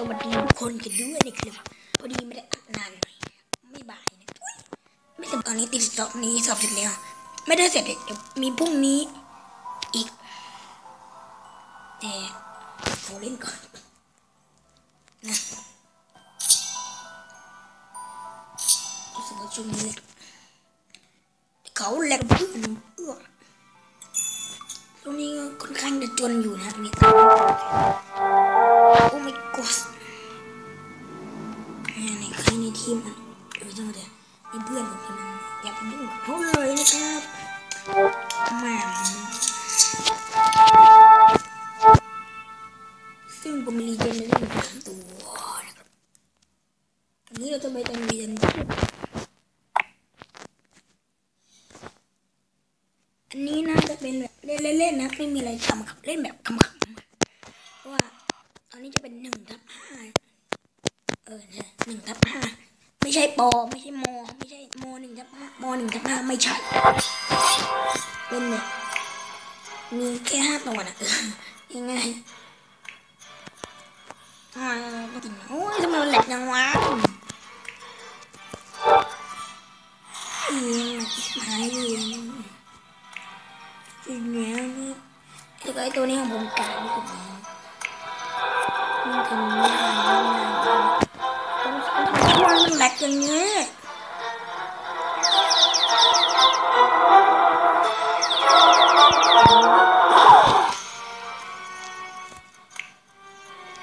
สวัสดีทุกคนกันด้วยนะครับพอดีไม่ได้อัดนานหน่อยไม่บ่ายนะอุ๊ยไม่แต่ตอนนี้ติดสอบนี้สอบเสร็จแล้วไม่ได้เสร็จเดี๋ยวมีพรุ่งนี้อีก แต่ขอเล่นก่อนนะรู้สึกว่าช่วงนี้แหละเขาแหลกเพื่อนเอื้อช่วงนี้ค่อนข้างจะจนอยู่นะมีตังค์โอ้ my god ในใครใน ทีมอะเออจังเดี๋ยวมีเพื่อนผมคนนึงอย่าไปยุ่งกับเขาเลยนะครับแหม่ซึ่งผมมีรีเจนเนอรี่สามตัวนะครับวันนี้เราจะไปตะเรียนอันนี้น่าจะเป็นแบบเล่นๆนะไม่มีอะไรทำครับเล่นแบบขำๆเพราะว่าตอนนี้จะเป็นหนึ่งทับห้า เออเนี่ยหนึ่งทับห้าไม่ใช่ ปอไม่ใช่มอไม่ใช่มหนึ่งทับห้ามหนึ่งทับห้าไม่ใช่ เป็นเลยมีแค่ห้าตัวนะยังไงอ่าก็กินโอ้ยทำไมมันแหลกจังวะเอียงมาอีกหายเอียงอีกแล้วนี่แล้วก็ไอ้ตัวนี้ของผมกลายเป็นแบบนี้มันทำไม่ได้ วางมันแหลกอย่างนี้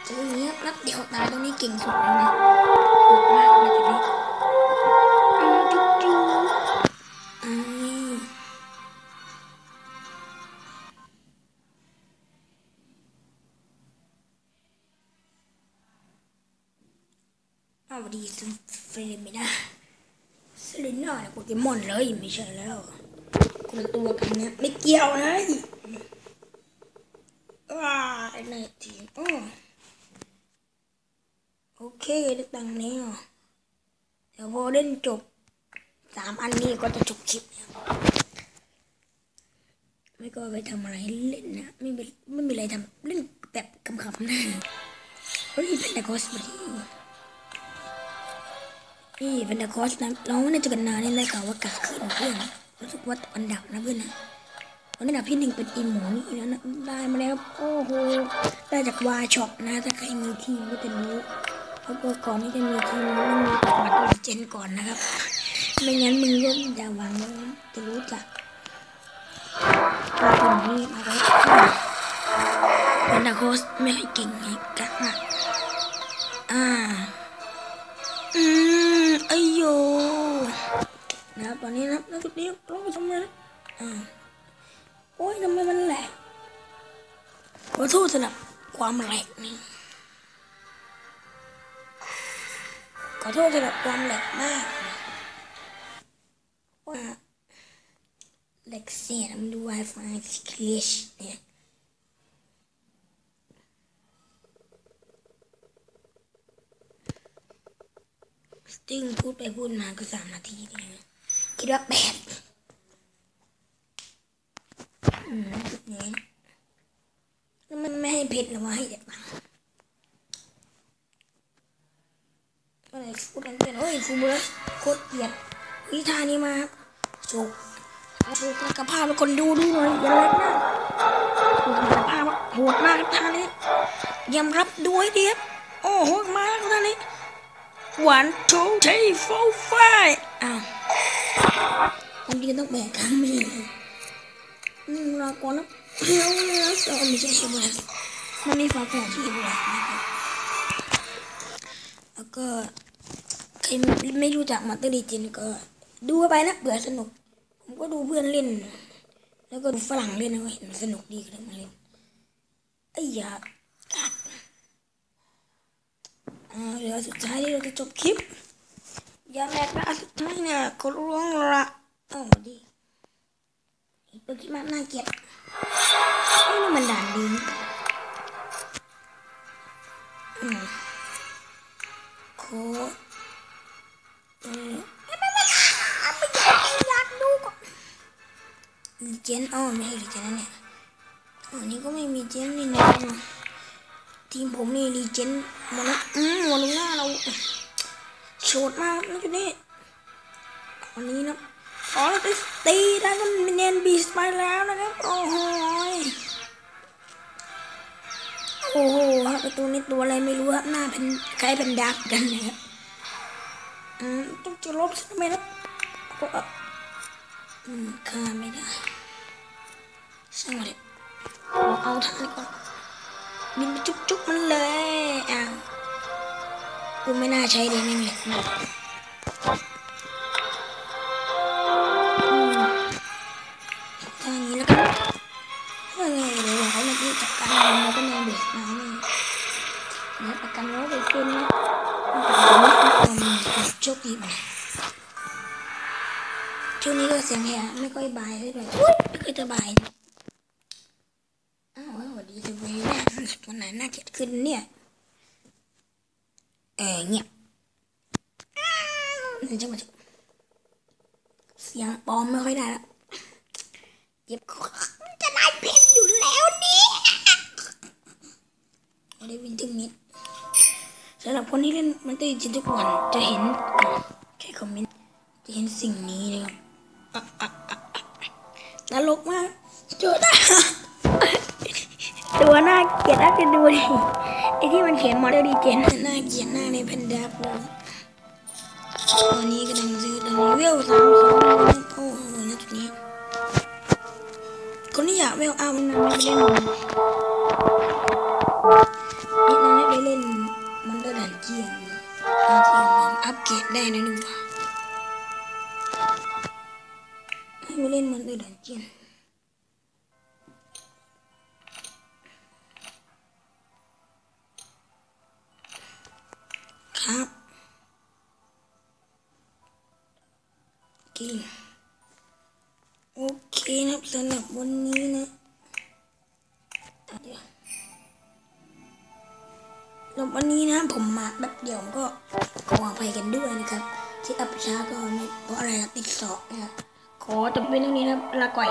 เจออย่างนี้นัดเดียวตายตรงนี้เก่งสุดเลยนะ เอาดีสเฟรมไม่ได้สลินน่าเนี่ยโปเกมอนเลยไม่ใช่แล้วคนละตัวกันเนี่ยไม่เกี่ยวนะว้าไอ้นายทีมอ้อโอเคได้ตังค์แล้วเดี๋ยวพอเล่นจบสามอันนี้ก็จะจบคลิปแล้วไม่ก็ไปทำอะไรเล่นนะไม่ไม่มีอะไรทำเล่นแบบขำๆนะเฮ้ยเป็นแต่คอสพอดี นี่เป็นดาคอสนะเราไม่ได้เจอกันนานนี่เลยค่ะว่ากาขึ้นเพื่อนรู้สึกว่าอันดับนะเพื่อนนะวันอันดับที่หนึ่งเป็นอีหมูนี่แล้วนะได้มาแล้วโอ้โหได้จากวาช็อปนะถ้าใครมีทีมก็จะรู้เพราะว่าก่อนที่จะมีทีมต้องมีบัตรออริเจนก่อนนะครับไม่งั้นมึงก็อย่าหวังว่าจะรู้จักตัวคนนี้มาแล้วเป็นดาคอสไม่ค่อยเก่งไงกักอะอ่า ตอนนี้นะครับณจุดนี้ต้องไปทำไมนะอ่าโอ้ยทำไมมันแหลกขอโทษสำหรับความแหลกนี่ขอโทษสำหรับความแหลกมากว่าแหลกเสียมันดู Wi-Fi คลีชเนี่ยซึ่งพูดไปพูดมาก็สามนาทีนี่นะ คิดว่าแปดอืมจุดนี้แล้วมันไม่ให้เพชรหรือว่าให้เด็กบังก็เลยพูดกันเป็นโอ้ยฟูมูลโคตรเกลียดวิธานี้มาโชกโชกกระเพาเป็นคนดูดูหน่อยอย่าเล็กนะโชกกระเพาโหดมากท่านี้ยอมรับด้วยเดียบโอ้โหมากท่านี้ one two three four five อ้าว ผมยืนต้องแบกครั้งไม่ใช่อืมรอก่อนนะเดี๋ยวเดี๋ยวสองไม่ใช่ใช่ไหมมันมีฝาแฝดที่บวกนะครับแล้วก็ใครไม่รู้จักมาตอร์ดีจินก็ ดูไปนะเบื่อสนุก ผมก็ดูเพื่อนเล่น แล้วก็ดูฝรั่งเล่นนะเห็นสนุกดีก็เลยมาเล่นไอ้ยากัดอ่าเดี๋ยวสุดท้ายที่เราจะจบคลิป ย่าแลกนะสุดท้ายเนี่ยก็ร้องละโอ้ดีอีกตัวที่มันน่าเกลียดไอ้นี่มันด่านดีนี่อืมโคเออไม่ไม่ไม่ไม่ไม่ยากดูก่อนลีเจนอ๋อไม่ใช่ลีเจนนะเนี่ยอันนี้ก็ไม่มีเจนนี่นะทีมผมนี่รีเจนมดแล้วอืมวันหน้าเรา ดมากนะจุดนี้วันนี้นะขอเราไปตีได้กันเนนบีสไปแล้วนะครับ โอ้โหโอ้โหครับไอ้ตัวนี้ตัวอะไรไม่รู้ครับหน้าเป็นคล้ายเป็นดักกันนะครับอืมต้องจะลบใช่ไหมนะก็อืมฆ่าไม่ได้ช่างมันเลยเอาเอาท่านก่อนบินไปจุกจุกมันเลยอ้า กูไม่น่าใช้เลยแม่งเหล็กหมดอืมท่านี้แล้วกันเฮ้ยเดี๋ยวเขาเลยจัดการมันแล้วก็แนวเบสมานี่เดี๋ยวประกันร้อยเปอร์เซ็นต์นะโชคดีไปช่วงนี้ก็เสียงแหบไม่ค่อยบายเท่าไหร่อุ๊ยไม่ค่อยสบายนะอ้าวสวัสดีจะเวนะวันไหนน่าเกลียดขึ้นเนี่ย เออเงียบอ้าวเดี๋ยวะมาเสียงปลอมไม่ค่อยได้แล้วเย็บคอจะได้เพชรอยู่แล้วนี่เราได้วินทึงนิดสำหรับคนที่เล่นมันตื่นจินทุกวันจะเห็นแค่คอมเมนต์จะเห็นสิ่งนี้นะครับตลกมากจูดาตัวน่าเกลียดน่าจะดูดิ ที่มันเขียนมอเดลดีเจนน่าเกียดหน้าในแพนด้าโปรตอนนี้กำลังซื้อตอนนี้เวลสามสองโอ้โหนะจุดนี้ คนที่อยากเวลเอามันไม่ไปเล่นมันนี่นายไปเล่นมันก็ดันเจียนดันเจียนมันอัปเกรดได้นะหนึ่งว่าให้ไปเล่นมันก็ดันเจียน ครับโอเคโอเคนะครับสำหรับวันนี้นะเดี๋ยวสำหรับวันนี้นะผมมาแบบเดียวผมก็ขออภัยกันด้วยนะครับ ที่อัปช้าก็ไม่เพราะอะไรครับติดสอบนะครับขอจบเป็นเท่านี้นะครับลาก่อย